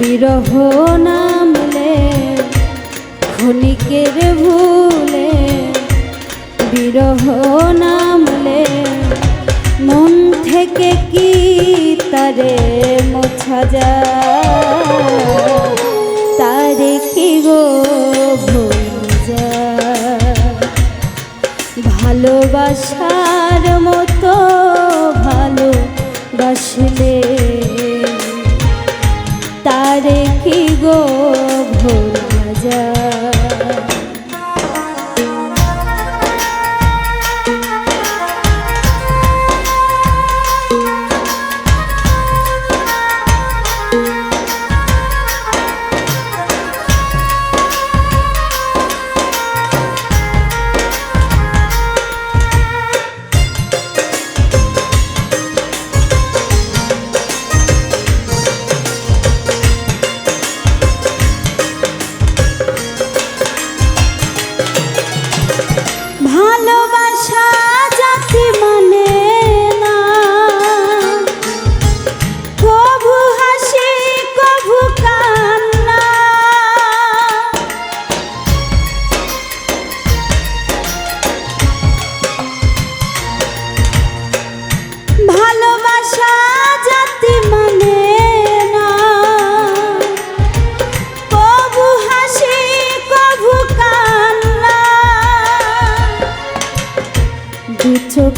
বিরহ নামলে ক্ষণিকের ভুলে। বিরহ নামলে মন থেকে কি তারে মোছা যায়? তারে কি গো ভালোবাসার মতো তারে কি গো ভোলা যায়।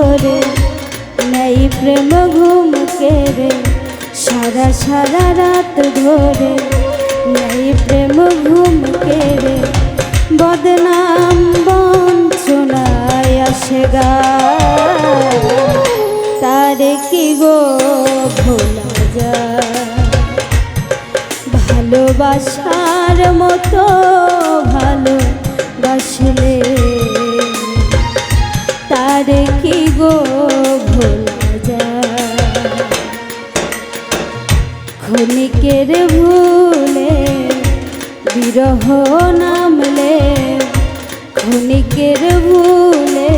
রাত ধরে নেই প্রেম ঘুম কেড়ে, সারা সারা রাত ধরে। নাই প্রেম ঘুম কেড়ে, বদনাম বঞ্চনায় আসে গা। তারে কি গো ভোলা যা। ভালোবাসার মতো ভালোবাসলে তারে গো ভোলা যায়। ক্ষণিকের ভুলে বিরহ নামলে, ক্ষণিকের ভুলে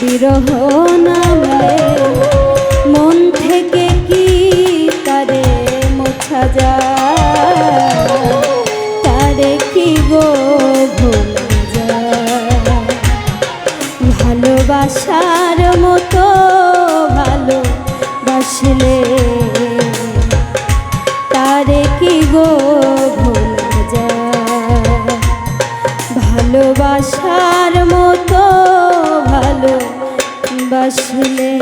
বিরহ নামলে, মন থেকে কি তারে মোছা যায়? কি গো ভোলা যা ভালোবাসার মতো ভালো বাসলে